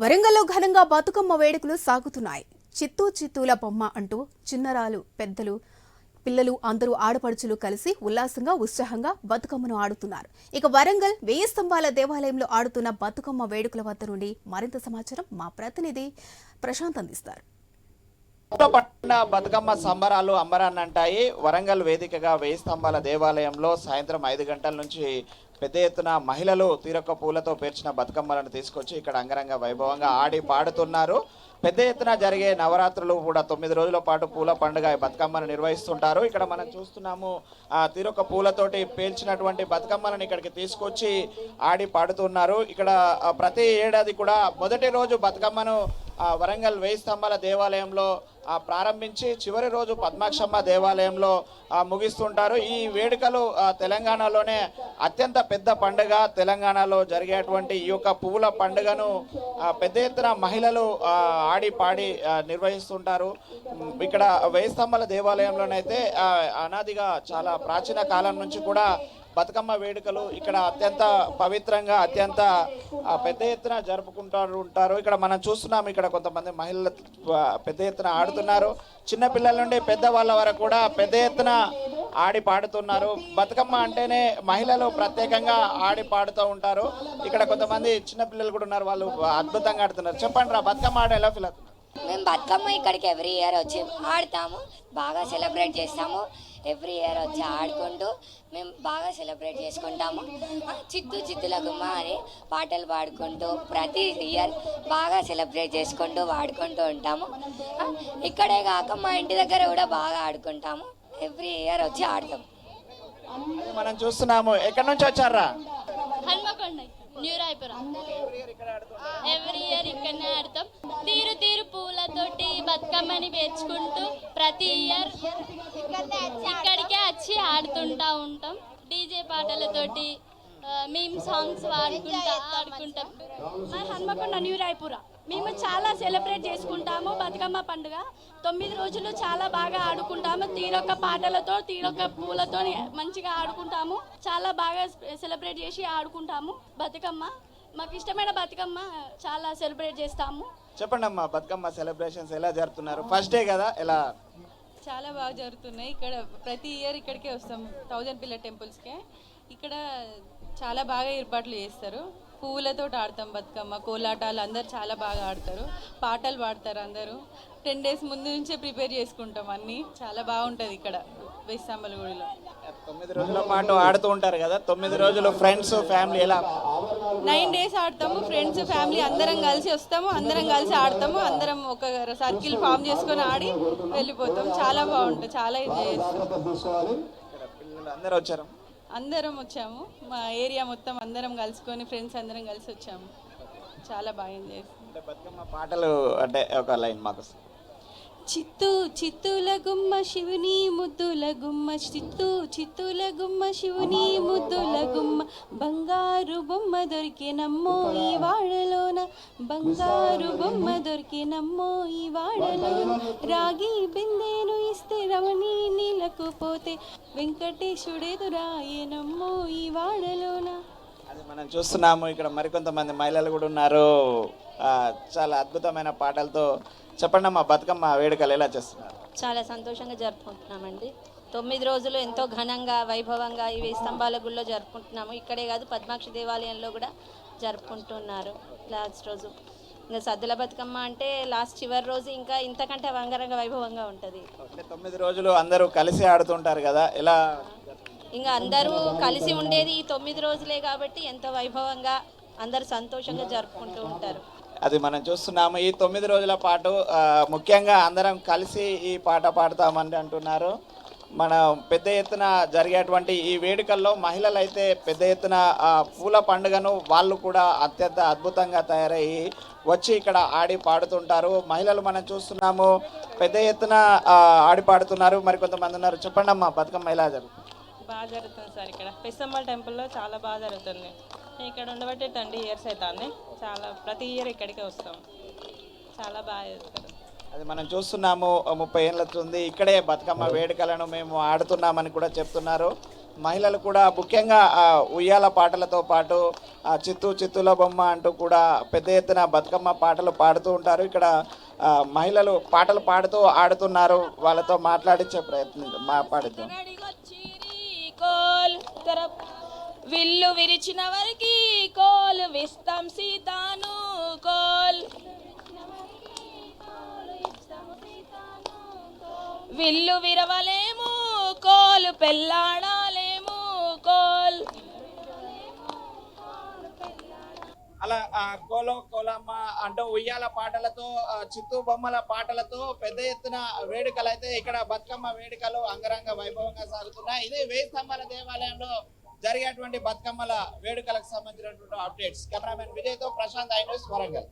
వరంగల్లో ఘనంగా బతుకమ్మ వేడుకలు సాగుతున్నాయి. చిత్తూ చిత్తూల బొమ్మ అంటూ చిన్నరాలు పెద్దలు పిల్లలు అందరూ ఆడపడుచులు కలిసి ఉల్లాసంగా ఉత్సాహంగా బతుకమ్మను ఆడుతున్నారు. ఇక వరంగల్ వెయ్యి స్తంభాల దేవాలయంలో ఆడుతున్న బతుకమ్మ వేడుకల వద్ద నుండి మరింత సమాచారం మా ప్రతినిధి ప్రశాంత్ అందిస్తారు. పట్టణ బతుకమ్మ సంబరాలు అంబరాన్ని అంటాయి వరంగల్ వేదికగా వేయి స్తంభాల దేవాలయంలో సాయంత్రం ఐదు గంటల నుంచి పెద్ద ఎత్తున మహిళలు తీరొక్క పూలతో పేర్చిన బతుకమ్మలను తీసుకొచ్చి ఇక్కడ అంగరంగ వైభవంగా ఆడి పాడుతున్నారు. పెద్ద ఎత్తున జరిగే నవరాత్రులు కూడా తొమ్మిది రోజుల పాటు పూల పండుగ బతుకమ్మను నిర్వహిస్తుంటారు. ఇక్కడ మనం చూస్తున్నాము ఆ తీరొక్క పూలతోటి పేల్చినటువంటి బతుకమ్మలను ఇక్కడికి తీసుకొచ్చి ఆడి పాడుతున్నారు. ఇక్కడ ప్రతి ఏడాది కూడా మొదటి రోజు బతుకమ్మను వరంగల్ వెయ్యి స్తంభాల దేవాలయంలో ప్రారంభించి చివరి రోజు పద్మాక్షమ్మ దేవాలయంలో ముగిస్తుంటారు. ఈ వేడుకలు తెలంగాణలోనే అత్యంత పెద్ద పండుగ. తెలంగాణలో జరిగేటువంటి ఈ యొక్క పువ్వుల పండుగను పెద్ద ఎత్తున మహిళలు ఆడి పాడి నిర్వహిస్తుంటారు. ఇక్కడ వేయి స్తంభాల దేవాలయంలోనైతే అనాదిగా చాలా ప్రాచీన కాలం నుంచి కూడా బతుకమ్మ వేడుకలు ఇక్కడ అత్యంత పవిత్రంగా అత్యంత పెద్ద ఎత్తున జరుపుకుంటారు ఉంటారు. ఇక్కడ మనం చూస్తున్నాం ఇక్కడ కొంతమంది మహిళలు పెద్ద ఎత్తున ఆడుతున్నారు. చిన్న పిల్లల నుండి పెద్దవాళ్ళ వరకు కూడా పెద్ద ఎత్తున ఆడి పాడుతున్నారు. బతుకమ్మ అంటేనే మహిళలు ప్రత్యేకంగా ఆడి పాడుతూ ఉంటారు. ఇక్కడ కొంతమంది చిన్న పిల్లలు కూడా ఉన్నారు వాళ్ళు అద్భుతంగా ఆడుతున్నారు. చెప్పండి రా బతుకమ్మ ఆడ ఎలా ఫీల్ అవుతుంది? మేము బతుకమ్మ ఇక్కడికి ఎవ్రీ ఇయర్ వచ్చి ఆడతాము. బాగా సెలబ్రేట్ చేస్తాము. ఎవ్రీ ఇయర్ వచ్చి ఆడుకుంటూ మేము బాగా సెలబ్రేట్ చేసుకుంటాము. చిత్తు చిత్తుల గుమ్మ అని పాటలు పాడుకుంటూ ప్రతి ఇయర్ బాగా సెలబ్రేట్ చేసుకుంటూ వాడుకుంటూ ఉంటాము. ఇక్కడే కాక మా ఇంటి దగ్గర కూడా బాగా ఆడుకుంటాము. ఎవ్రీ ఇయర్ వచ్చి ఆడతాం మనం చూస్తున్నాము. ఎక్కడి నుంచి వచ్చారా? Hanmakonda new Rayapuram. Every year ఇక్కడనే ఆడతాం. తీరు తోటి బతుకమ్మని పేర్చుకుంటూ ప్రతి ఇయర్ ఇక్కడికే వచ్చి ఆడుతుంటా ఉంటాం. డీజే పాటలతోటి మేము సాంగ్స్ పాడుకుంటా ఆడుకుంటాం. మా హన్మకొండ న్యూ రాయపుర మేము చాలా సెలబ్రేట్ చేసుకుంటాము బతుకమ్మ పండుగ. తొమ్మిది రోజులు చాలా బాగా ఆడుకుంటాము. తీరొక్క పాటలతో తీరొక్క పూలతో మంచిగా ఆడుకుంటాము. చాలా బాగా సెలబ్రేట్ చేసి ఆడుకుంటాము బతుకమ్మ. మాకు ఇష్టమైన బతుకమ్మ చాలా సెలబ్రేట్ చేస్తాము. చెప్పండి అమ్మా బతుకమ్మ సెలబ్రేషన్స్ ఎలా జరుపుతున్నారు? ఫస్ట్ డే కదా ఎలా? చాలా బాగా జరుగుతున్నాయి. ఇక్కడ ప్రతి ఇయర్ ఇక్కడికే వస్తాం థౌజండ్ పిల్లర్ టెంపుల్స్కే. ఇక్కడ చాలా బాగా ఏర్పాట్లు చేస్తారు. పువ్వులతో ఆడతాం బతుకమ్మ కోలాటాలు అందరు చాలా బాగా ఆడతారు. పాటలు పాడతారు అందరూ. టెన్ డేస్ ముందు నుంచే ప్రిపేర్ చేసుకుంటాం అన్నీ. చాలా బాగుంటుంది ఇక్కడ. వెస్తంబల గుడిలో తొమ్మిది రోజుల పాటు ఆడుతూ ఉంటారు కదా తొమ్మిది రోజులు ఫ్రెండ్స్ ఫ్యామిలీ ఎలా? నైన్ డేస్ ఆడతాము ఫ్రెండ్స్ ఫ్యామిలీ అందరం కలిసి వస్తాము అందరం కలిసి ఆడతాము అందరం ఒక సర్కిల్ ఫామ్ చేసుకొని ఆడి వెళ్ళిపోతాం. చాలా బాగుంటుంది చాలా ఎంజాయ్ చేస్తాం. అందరూ వచ్చారు? అందరం వచ్చాము. మా ఏరియా మొత్తం అందరం కలుసుకొని ఫ్రెండ్స్ అందరం కలిసి వచ్చాము. చాలా బాగా ఎంజాయ్ చేస్తాం. బతుకమ్మ పాటలు అంటే ఒక లైన్ మాకు. చిత్తూ చిత్తుల గుమ్మ శివుని ముద్దుల గుమ్మ చిత్తూ చిత్తుల గుమ్మ శివుని ముద్దుల గుమ్మ. బంగారు బొమ్మ దొరికినమ్మో ఈ వాడలోన. బంగారు బొమ్మ దొరికినమ్మో ఈ వాడలోన. రాగి బిందెను ఇస్తే రమణి నీలకు పోతే. వెంకటేశుడెదురాయనమ్మో ఈ వాడలోన. అది మనం చూస్తున్నాము. ఇక్కడ మరికొంతమంది మహిళలు కూడా ఉన్నారు. చాలా అద్భుతమైన పాటలతో చెప్పండి అమ్మా బతుకమ్మ వేడుకలు ఎలా చేస్తున్నారు? చాలా సంతోషంగా జరుపుకుంటున్నామండి. తొమ్మిది రోజులు ఎంతో ఘనంగా వైభవంగా వెయ్యి స్తంభాల గుళ్ళో జరుపుకుంటున్నాము. ఇక్కడే కాదు పద్మాక్షి దేవాలయంలో కూడా జరుపుకుంటున్నారు లాస్ట్ రోజు. ఇంకా సద్దుల బతుకమ్మ అంటే లాస్ట్ చివరి రోజు ఇంకా ఇంతకంటే వంగరంగ వైభవంగా ఉంటుంది. తొమ్మిది రోజులు అందరూ కలిసి ఆడుతుంటారు కదా. ఎలా ఇంకా అందరూ కలిసి ఉండేది ఈ తొమ్మిది రోజులే కాబట్టి ఎంత వైభవంగా అందరూ సంతోషంగా జరుపుకుంటూ ఉంటారు. అది మనం చూస్తున్నాము ఈ తొమ్మిది రోజుల పాటు ముఖ్యంగా అందరం కలిసి ఈ పాట పాడతామని అంటున్నారు. మన పెద్ద ఎత్తున జరిగేటువంటి ఈ వేడుకల్లో మహిళలు అయితే పెద్ద ఎత్తున పూల పండుగను వాళ్ళు కూడా అత్యంత అద్భుతంగా తయారయ్యి వచ్చి ఇక్కడ ఆడి పాడుతుంటారు. మహిళలు మనం చూస్తున్నాము పెద్ద ఎత్తున ఆడి పాడుతున్నారు. మరి కొంతమంది ఉన్నారు. చెప్పండి అమ్మా బతుకమ్మ ఎలా జరుగుతుంది బాగా జరుగుతుంది సార్ ఇక్కడ. పెసమ్మల్ టెంపుల్లో చాలా బాగా జరుగుతుంది. ఇక్కడ ఉండబట్టి ట్వంటీ ఇయర్స్ అవుతుంది చాలా ప్రతి ఇయర్ ఇక్కడికే వస్తాం. చాలా బాగా చేస్తారు అది మనం చూస్తున్నాము ముప్పై ఏళ్ళ ఉంది ఇక్కడే బతుకమ్మ వేడుకలను మేము ఆడుతున్నామని కూడా చెప్తున్నారు. మహిళలు కూడా ముఖ్యంగా ఉయ్యాల పాటలతో పాటు చిత్తూ చిత్తుల బొమ్మ అంటూ కూడా పెద్ద ఎత్తున బతుకమ్మ పాటలు పాడుతూ ఉంటారు. ఇక్కడ మహిళలు పాటలు పాడుతూ ఆడుతున్నారు. వాళ్ళతో మాట్లాడించే ప్రయత్నం మాట్లాడిద్దాం కోల్ విల్లు విరిచిన వారికి కోలు విస్తాం సీతాను కోల్. విల్లు విరవలేము కోలు పెళ్ళాడ కోలో కోలమ్మ అంటూ ఉయ్యాల పాటలతో చిత్తూ బొమ్మల పాటలతో పెద్ద ఎత్తున వేడుకలు అయితే ఇక్కడ బతుకమ్మ వేడుకలు అంగరంగ వైభవంగా సాగుతున్నాయి. ఇది వేయి స్తంభాల దేవాలయంలో జరిగేటువంటి బతుకమ్మల వేడుకలకు సంబంధించినటువంటి అప్డేట్స్ కెమెరామెన్ విజయ్తో ప్రశాంత్ ఐ న్యూస్ వరంగల్.